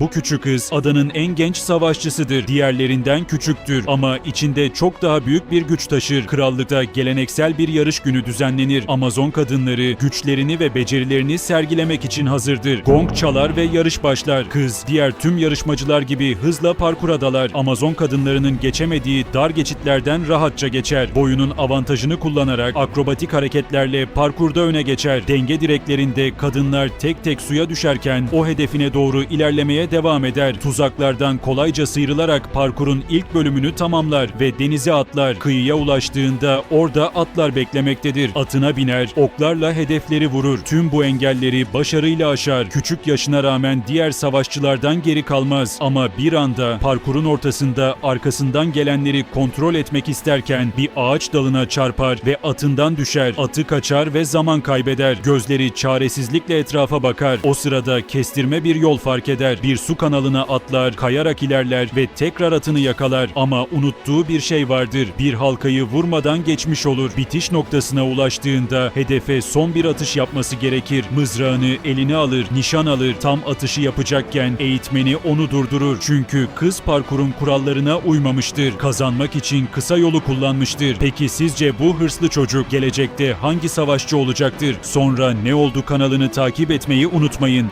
Bu küçük kız adanın en genç savaşçısıdır. Diğerlerinden küçüktür ama içinde çok daha büyük bir güç taşır. Krallıkta geleneksel bir yarış günü düzenlenir. Amazon kadınları güçlerini ve becerilerini sergilemek için hazırdır. Gong çalar ve yarış başlar. Kız diğer tüm yarışmacılar gibi hızla parkura dalar. Amazon kadınlarının geçemediği dar geçitlerden rahatça geçer. Boyunun avantajını kullanarak akrobatik hareketlerle parkurda öne geçer. Denge direklerinde kadınlar tek tek suya düşerken o hedefine doğru ilerlemeye devam eder. Tuzaklardan kolayca sıyrılarak parkurun ilk bölümünü tamamlar ve denize atlar. Kıyıya ulaştığında orada atlar beklemektedir. Atına biner, oklarla hedefleri vurur. Tüm bu engelleri başarıyla aşar. Küçük yaşına rağmen diğer savaşçılardan geri kalmaz. Ama bir anda parkurun ortasında arkasından gelenleri kontrol etmek isterken bir ağaç dalına çarpar ve atından düşer. Atı kaçar ve zaman kaybeder. Gözleri çaresizlikle etrafa bakar. O sırada kestirme bir yol fark eder. Bir su kanalına atlar, kayarak ilerler ve tekrar atını yakalar. Ama unuttuğu bir şey vardır. Bir halkayı vurmadan geçmiş olur. Bitiş noktasına ulaştığında hedefe son bir atış yapması gerekir. Mızrağını eline alır, nişan alır. Tam atışı yapacakken eğitmeni onu durdurur. Çünkü kız parkurun kurallarına uymamıştır. Kazanmak için kısa yolu kullanmıştır. Peki sizce bu hırslı çocuk gelecekte hangi savaşçı olacaktır? Sonra ne oldu kanalını takip etmeyi unutmayın.